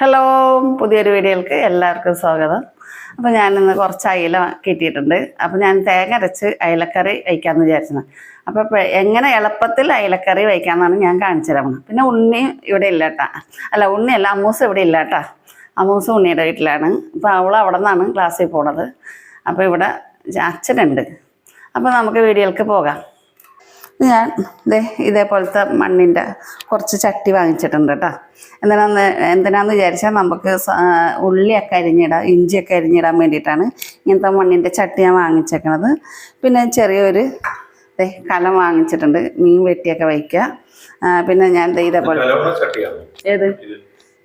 Hello പുതിയൊരു വീഡിയോയിലേക്ക് എല്ലാവർക്കും സ്വാഗതം. അപ്പോൾ ഞാനിന്ന് കുറച്ച് അയില കിട്ടിയിട്ടുണ്ട്. അപ്പോൾ ഞാൻ തേങ്ങ അരച്ച് അയിലക്കറി വയ്ക്കാമെന്ന് വിചാരിച്ചത്. അപ്പോൾ എങ്ങനെ എളുപ്പത്തിൽ അയിലക്കറി വയ്ക്കാമെന്നാണ് ഞാൻ കാണിച്ചു തരാം പിന്നെ ഉണ്ണി ഇവിടെ ഇല്ല കേട്ടാ അല്ല ഉണ്ണിയല്ല അമ്മൂസ് ഇവിടെ ഇല്ല കേട്ടാ അമ്മൂസ് ഉണ്ണിയുടെ വീട്ടിലാണ്. അപ്പോൾ അവൾ അവിടെ നിന്നാണ് ക്ലാസ്സിൽ പോണത്. അപ്പോൾ ഇവിടെ അച്ഛനുണ്ട്. അപ്പോൾ നമുക്ക് വീഡിയോയിലേക്ക് പോകാം. ഞാൻ ദേ ഇതേപോലത്തെ മണ്ണിന്റെ കുറച്ച് ചട്ടി വാങ്ങിച്ചിട്ടുണ്ട് കേട്ടോ. എന്തിനാന്ന് എന്തിനാന്ന് വിചാരിച്ചാൽ നമുക്ക് ഉള്ളിയൊക്കെ അരിഞ്ഞിടാം ഇഞ്ചിയൊക്കെ അരിഞ്ഞിടാൻ വേണ്ടിയിട്ടാണ് ഇങ്ങനത്തെ മണ്ണിന്റെ ചട്ടി ഞാൻ വാങ്ങിച്ചേക്കണത്. പിന്നെ ചെറിയൊരു ദേ കലം വാങ്ങിച്ചിട്ടുണ്ട് മീൻ വെട്ടിയൊക്കെ വയ്ക്കുക. പിന്നെ ഞാൻ ഇതേപോലെ ഏത്? ഇത്.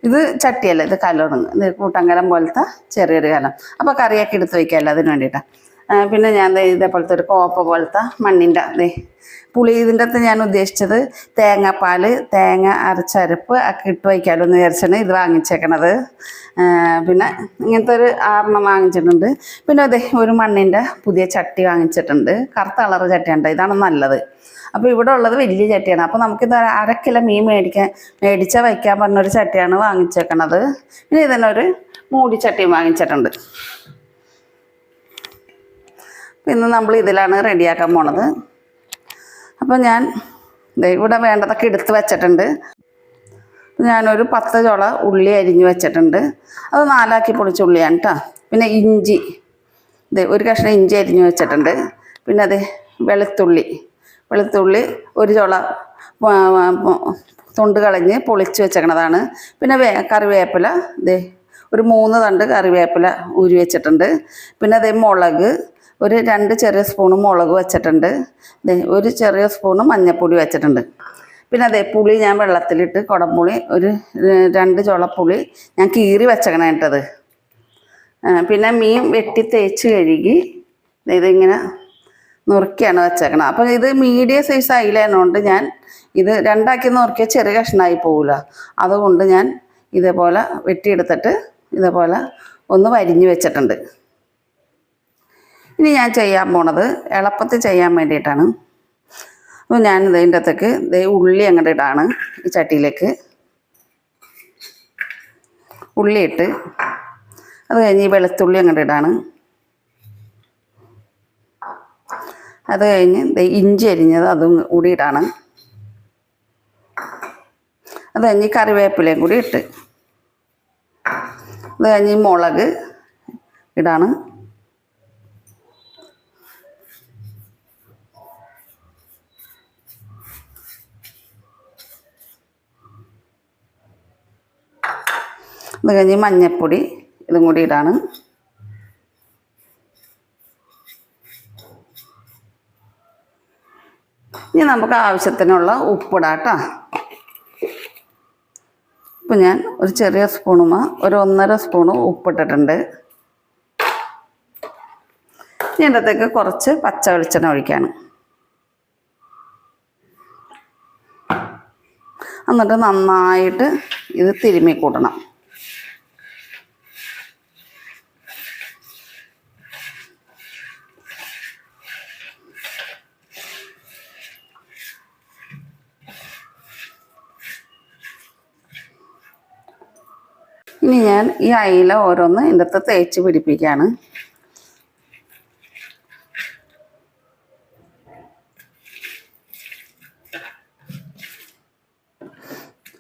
ഇത് ചട്ടിയല്ല ഇത് കലോണ് ഇത് കൂട്ടങ്കലം പോലത്തെ ചെറിയൊരു കലം. അപ്പോൾ കറിയൊക്കെ എടുത്ത് വയ്ക്കാമല്ലോ അതിന് വേണ്ടിയിട്ടാണ് പിന്നെ ഞാൻ ഇതേപോലത്തെ ഒരു കോപ്പ പോലത്തെ മണ്ണിന്റെ ദേ പുളി ഇതിന്റെ അകത്ത് ഞാൻ ഉദ്ദേശിച്ചത് തേങ്ങാപ്പാൽ തേങ്ങ അരച്ചരപ്പ് ഒക്കെ ഇട്ട് വയ്ക്കാമല്ലോ എന്ന് വിചാരിച്ചാണ് ഇത് വാങ്ങിച്ചേക്കണത്. പിന്നെ ഇങ്ങനത്തെ ഒരു ആറെണ്ണം വാങ്ങിച്ചിട്ടുണ്ട്. പിന്നെ അതെ ഒരു മണ്ണിന്റെ പുതിയ ചട്ടി വാങ്ങിച്ചിട്ടുണ്ട്. കറുത്ത കളർ ചട്ടിയുണ്ട് ഇതാണ് നല്ലത്. അപ്പോൾ ഇവിടെ ഉള്ളത് വലിയ ചട്ടിയാണ്. അപ്പോൾ നമുക്കിത് അര കിലോ മീൻ മേടിക്കാൻ മേടിച്ചാൽ വയ്ക്കാൻ പറഞ്ഞൊരു ചട്ടിയാണ് വാങ്ങിച്ചേക്കണത്. പിന്നെ ഇതിനൊരു ഒരു മൂടി ചട്ടിയും വാങ്ങിച്ചിട്ടുണ്ട്. പിന്നെ നമ്മൾ ഇതിലാണ് റെഡിയാക്കാൻ പോണത്. അപ്പോൾ ഞാൻ ഇവിടെ വേണ്ടതൊക്കെ എടുത്ത് വെച്ചിട്ടുണ്ട്. ഞാനൊരു പത്ത് ചുള ഉള്ളി അരിഞ്ഞ് വെച്ചിട്ടുണ്ട്. അത് നാലാക്കി പൊളിച്ച ഉള്ളിയാണ് കേട്ടോ പിന്നെ ഇഞ്ചി. ഇത് ഒരു കഷ്ണം ഇഞ്ചി അരിഞ്ഞ് വെച്ചിട്ടുണ്ട്. പിന്നെ അത് വെളുത്തുള്ളി. വെളുത്തുള്ളി ഒരു ചുള തൊണ്ട് കളഞ്ഞ് പൊളിച്ച് വെച്ചേക്കണതാണ്. പിന്നെ വേ കറിവേപ്പില. ഇതേ ഒരു മൂന്ന് തണ്ട് കറിവേപ്പില ഊരി വെച്ചിട്ടുണ്ട്. പിന്നെ അതേ മുളക്. ഒരു രണ്ട് ചെറിയ സ്പൂണ് മുളക് വെച്ചിട്ടുണ്ട്. ഒരു ചെറിയ സ്പൂണ് മഞ്ഞൾപ്പൊടി വെച്ചിട്ടുണ്ട്. പിന്നെ അതേ പുളി ഞാൻ വെള്ളത്തിലിട്ട് കുടംപുളി ഒരു രണ്ട് ചുളപ്പുളി ഞാൻ കീറി വെച്ചേക്കണ ഇട്ടത് പിന്നെ മീൻ വെട്ടി തേച്ച് കഴുകി ഇതിങ്ങനെ നുറുക്കിയാണ് വെച്ചേക്കണം. അപ്പം ഇത് മീഡിയം സൈസ് അയിലേനോണ്ട് ഞാൻ ഇത് രണ്ടാക്കി നുറുക്കിയ ചെറിയ കഷ്ണമായി പോവില്ല അതുകൊണ്ട് ഞാൻ ഇതേപോലെ വെട്ടിയെടുത്തിട്ട് ഇതേപോലെ ഒന്ന് വരിഞ്ഞ് വെച്ചിട്ടുണ്ട്. ഇനി ഞാൻ ചെയ്യാൻ പോണത് എളുപ്പത്തിൽ ചെയ്യാൻ വേണ്ടിയിട്ടാണ്. അപ്പോൾ ഞാൻ ഇതിന്റെ അകത്തേക്ക് ദേ ഉള്ളി അങ്ങോട്ട് ഇടാണ് ഈ ചട്ടിയിലേക്ക്. ഉള്ളി ഇട്ട് അത് കഴിഞ്ഞ് വെളുത്തുള്ളി അങ്ങോട്ട് ഇടാണ്. അത് കഴിഞ്ഞ് ഇഞ്ചി അരിഞ്ഞത് അതും കൂടി ഇടാണ്. അത് കഴിഞ്ഞ് കറിവേപ്പിലയും കൂടി ഇട്ട്. അത് കഴിഞ്ഞ് മുളക് ഇടാണ്. അത് കഴിഞ്ഞ് മഞ്ഞൾപ്പൊടി ഇതും കൂടി ഇടാണ്. ഇനി നമുക്ക് ആവശ്യത്തിനുള്ള ഉപ്പിടാം കേട്ടോ ഇപ്പം ഞാൻ ഒരു ചെറിയ സ്പൂണുമ ഒരു ഒന്നര സ്പൂണ് ഉപ്പിട്ടിട്ടുണ്ട്. ഇനി ഇതിനകത്തേക്ക് കുറച്ച് പച്ച വെളിച്ചെണ്ണ ഒഴിക്കാണ്. എന്നിട്ട് നന്നായിട്ട് ഇത് തിരുമ്മി കൂട്ടണം. ഇനി ഞാൻ ഈ അയില ഓരോന്ന് എന്റെ അകത്ത് തേച്ച് പിടിപ്പിക്കുകയാണ്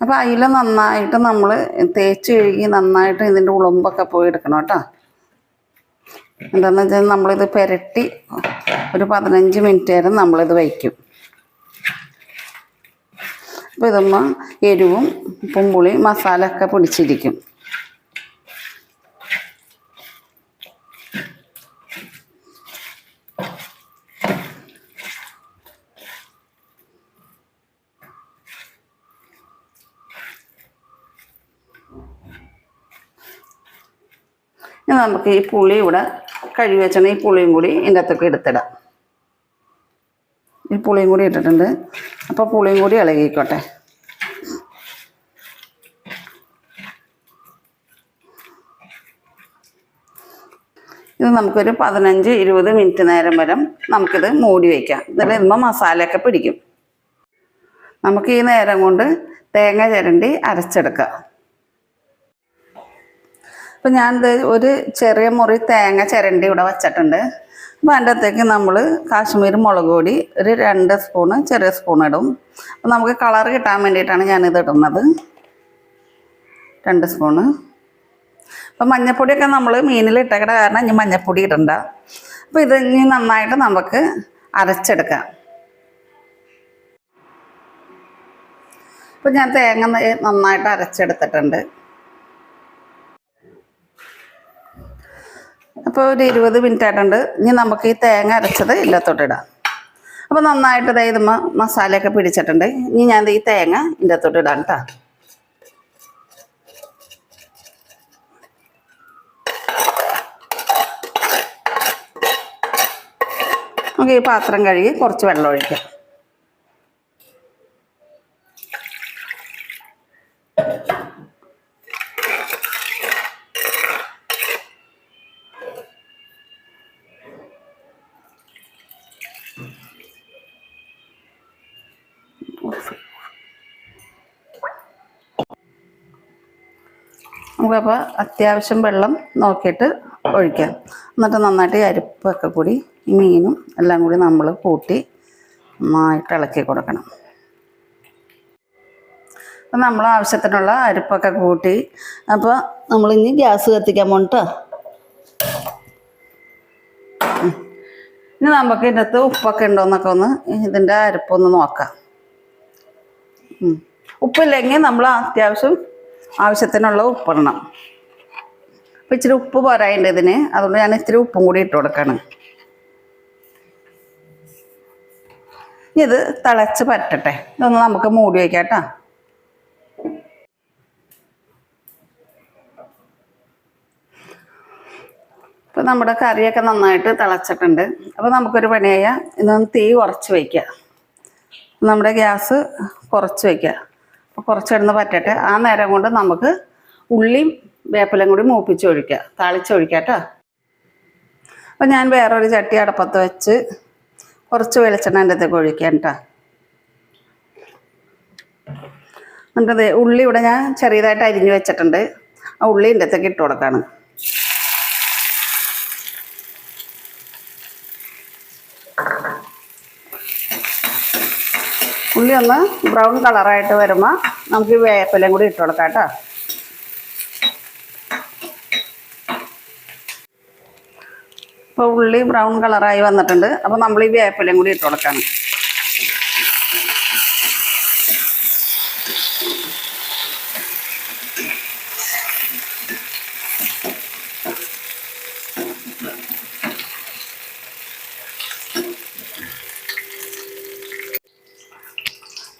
അപ്പോൾ അയില നന്നായിട്ട് നമ്മൾ തേച്ച് കഴുകി നന്നായിട്ട് ഇതിന്റെ ഉളുമ്പൊക്കെ പോയി എടുക്കണം കേട്ടോ. എന്താണെന്ന് വെച്ചാൽ നമ്മളിത് പുരട്ടി ഒരു പതിനഞ്ച് മിനിറ്റ് നേരം നമ്മളിത് വയ്ക്കും. അപ്പോൾ ഇതൊന്ന് എരിവും ഉപ്പും പുളി മസാല ഒക്കെ പിടിച്ചിരിക്കും. ഇനി നമുക്ക് ഈ പുളി ഇവിടെ കഴുകി വെച്ചാൽ ഈ പുളിയും കൂടി ഇതിന്റെ അകത്തൊക്കെ എടുത്തിടാം. ഈ പുളിയും കൂടി ഇട്ടിട്ടുണ്ട്. അപ്പോൾ പുളിയും കൂടി ഇളകിക്കോട്ടെ. ഇത് നമുക്കൊരു പതിനഞ്ച് ഇരുപത് മിനിറ്റ് നേരം വരെ നമുക്കിത് മൂടി വയ്ക്കാം. എന്നിട്ട് ഇതുമ്പോൾ മസാലയൊക്കെ പിടിക്കും. നമുക്ക് ഈ നേരം കൊണ്ട് തേങ്ങ ചിരണ്ടി അരച്ചെടുക്കാം. അപ്പം ഞാൻ ഒരു ചെറിയ മുറി തേങ്ങ ചിരണ്ടി ഇവിടെ വച്ചിട്ടുണ്ട്. അപ്പോൾ അതിന്റെ അകത്തേക്ക് നമ്മൾ കാശ്മീർ മുളക് പൊടി ഒരു രണ്ട് സ്പൂണ് ചെറിയ സ്പൂൺ ഇടും. അപ്പം നമുക്ക് കളർ കിട്ടാൻ വേണ്ടിയിട്ടാണ് ഞാനിത് ഇടുന്നത്. രണ്ട് സ്പൂണ്. അപ്പം മഞ്ഞപ്പൊടിയൊക്കെ നമ്മൾ മീനിൽ ഇട്ടേക്കട കാരണം ഇനി മഞ്ഞപ്പൊടി ഇടണ്ട. അപ്പോൾ ഇത് ഇനി നന്നായിട്ട് നമുക്ക് അരച്ചെടുക്കാം. അപ്പം ഞാൻ തേങ്ങ നന്നായിട്ട് അരച്ചെടുത്തിട്ടുണ്ട്. അപ്പോൾ ഒരു ഇരുപത് മിനിറ്റ് ആയിട്ടുണ്ട്. ഇനി നമുക്ക് ഈ തേങ്ങ അരച്ചത് ഇല്ലത്തോട്ടിടാം അപ്പോൾ നന്നായിട്ട് ഇതുമ്മ മസാലയൊക്കെ പിടിച്ചിട്ടുണ്ട്. ഇനി ഞാൻ ഈ തേങ്ങ ഇടാം കേട്ടോ നമുക്ക് ഈ പാത്രം കഴുകി കുറച്ച് വെള്ളം ഒഴിക്കാം. നമുക്കപ്പോൾ അത്യാവശ്യം വെള്ളം നോക്കിയിട്ട് ഒഴിക്കാം. എന്നിട്ട് നന്നായിട്ട് അരിപ്പൊക്കെ കൂടി ഈ മീനും എല്ലാം കൂടി നമ്മൾ കൂട്ടി നന്നായിട്ട് ഇളക്കി കൊടുക്കണം. അപ്പം നമ്മൾ ആവശ്യത്തിനുള്ള അരിപ്പൊക്കെ കൂട്ടി അപ്പോൾ നമ്മൾ ഇനി ഗ്യാസ് കത്തിക്കാൻ പോണിട്ടോ. ഇനി നമുക്ക് ഇതിന്റെ അകത്ത് ഉപ്പൊക്കെ ഉണ്ടോയെന്നൊക്കെ ഒന്ന് ഇതിന്റെ അരിപ്പൊന്ന് നോക്കാം. ഉപ്പില്ലെങ്കിൽ നമ്മൾ അത്യാവശ്യം ആവശ്യത്തിനുള്ള ഉപ്പിടണം. അപ്പം ഇച്ചിരി ഉപ്പ് പോരായുണ്ട് ഇതിന്. അതുകൊണ്ട് ഞാൻ ഇത്തിരി ഉപ്പും കൂടി ഇട്ട് കൊടുക്കണം. ഇനി ഇത് തിളച്ച് പറ്റട്ടെ. ഇതൊന്ന് നമുക്ക് മൂടി വയ്ക്കാം കേട്ടോ. ഇപ്പം നമ്മുടെ കറിയൊക്കെ നന്നായിട്ട് തിളച്ചിട്ടുണ്ട്. അപ്പോൾ നമുക്കൊരു പണിയായ ഇന്നൊന്ന് തീ കുറച്ച് വയ്ക്കുക നമ്മുടെ ഗ്യാസ് കുറച്ച് വയ്ക്കുക അപ്പോൾ കുറച്ചിടുന്ന് പറ്റട്ടെ. ആ നേരം കൊണ്ട് നമുക്ക് ഉള്ളിയും വേപ്പിലയും കൂടി മൂപ്പിച്ചൊഴിക്കുക താളിച്ചൊഴിക്കുക കേട്ടോ. അപ്പം ഞാൻ വേറൊരു ചട്ടി അടപ്പത്ത് വെച്ച് കുറച്ച് വെളിച്ചെണ്ണ എന്റെ അകത്തേക്ക് ഒഴിക്കാം കേട്ടോ. എന്നിട്ട് ഉള്ളി ഇവിടെ ഞാൻ ചെറിയതായിട്ട് അരിഞ്ഞ് വെച്ചിട്ടുണ്ട്. ആ ഉള്ളി എന്റെ അകത്തേക്ക് ഇട്ട് കൊടുക്കാണ്. ഉള്ളി ഒന്ന് ബ്രൗൺ കളറായിട്ട് വരുമ്പോൾ നമുക്ക് വേപ്പിലയും കൂടി ഇട്ട് കൊടുക്കാം കേട്ടോ. ഇപ്പോൾ ഉള്ളി ബ്രൗൺ കളറായി വന്നിട്ടുണ്ട്. അപ്പോൾ നമ്മൾ ഈ വേപ്പിലയും കൂടി ഇട്ട് കൊടുക്കണം.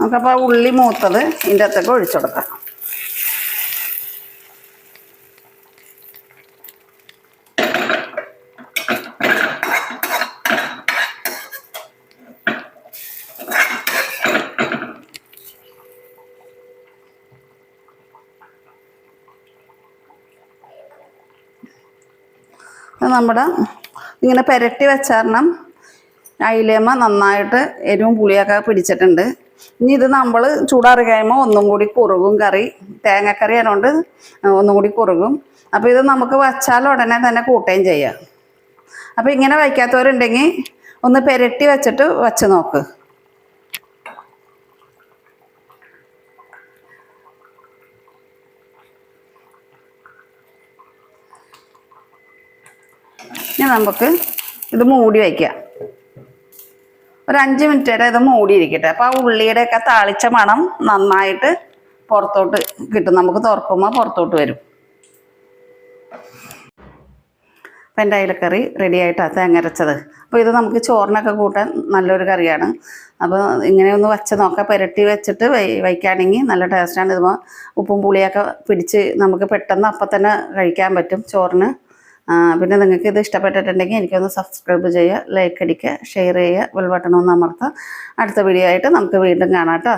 നമുക്കപ്പോൾ ഉള്ളി മൂത്തത് ഇതിന്റെ അകത്തേക്ക് ഒഴിച്ചു കൊടുക്കാം. നമ്മുടെ ഇങ്ങനെ പെരട്ടി വെച്ചാരണം. അയിലേമ നന്നായിട്ട് എരിവും പുളിയൊക്കെ പിടിച്ചിട്ടുണ്ട്. ഇനി ഇത് നമ്മൾ ചൂടാറി കഴിയുമ്പോൾ ഒന്നും കൂടി കുറുകും കറി തേങ്ങക്കറി ആയതുകൊണ്ട് ഒന്നും കൂടി കുറുകും. അപ്പോൾ ഇത് നമുക്ക് വച്ചാൽ ഉടനെ തന്നെ കൂട്ടുകയും ചെയ്യാം. അപ്പോൾ ഇങ്ങനെ വയ്ക്കാത്തവരുണ്ടെങ്കിൽ ഒന്ന് പെരട്ടി വെച്ചിട്ട് വച്ച് നോക്ക്. ഇനി നമുക്ക് ഇത് മൂടി വയ്ക്കാം. ഒരു അഞ്ച് മിനിറ്റ് വരെ ഇത് മൂടിയിരിക്കട്ടെ. അപ്പോൾ ആ ഉള്ളിയുടെയൊക്കെ താളിച്ച മണം നന്നായിട്ട് പുറത്തോട്ട് കിട്ടും. നമുക്ക് തുറക്കുമ്പോൾ പുറത്തോട്ട് വരും. അപ്പം എന്റെ അയിലക്കറി റെഡി ആയിട്ടാണ് തേങ്ങരച്ചത് അപ്പോൾ ഇത് നമുക്ക് ചോറിനൊക്കെ കൂട്ടാൻ നല്ലൊരു കറിയാണ്. അപ്പോൾ ഇങ്ങനെ ഒന്ന് വച്ച് നോക്കാം. പുരട്ടി വെച്ചിട്ട് വൈ വയ്ക്കുകയാണെങ്കിൽ നല്ല ടേസ്റ്റാണ് ഇതുമ്പോൾ ഉപ്പും പുളിയൊക്കെ പിടിച്ച് നമുക്ക് പെട്ടെന്ന് അപ്പം തന്നെ കഴിക്കാൻ പറ്റും. ചോറിന് പിന്നെ നിങ്ങൾക്ക് ഇത് ഇഷ്ടപ്പെട്ടിട്ടുണ്ടെങ്കിൽ എനിക്കൊന്ന് സബ്സ്ക്രൈബ് ചെയ്യുക ലൈക്ക് അടിക്കുക ഷെയർ ചെയ്യുക ബെൽ ബട്ടൺ ഒന്ന് അമർത്തുക. അടുത്ത വീഡിയോ ആയിട്ട് നമുക്ക് വീണ്ടും കാണാം കേട്ടോ.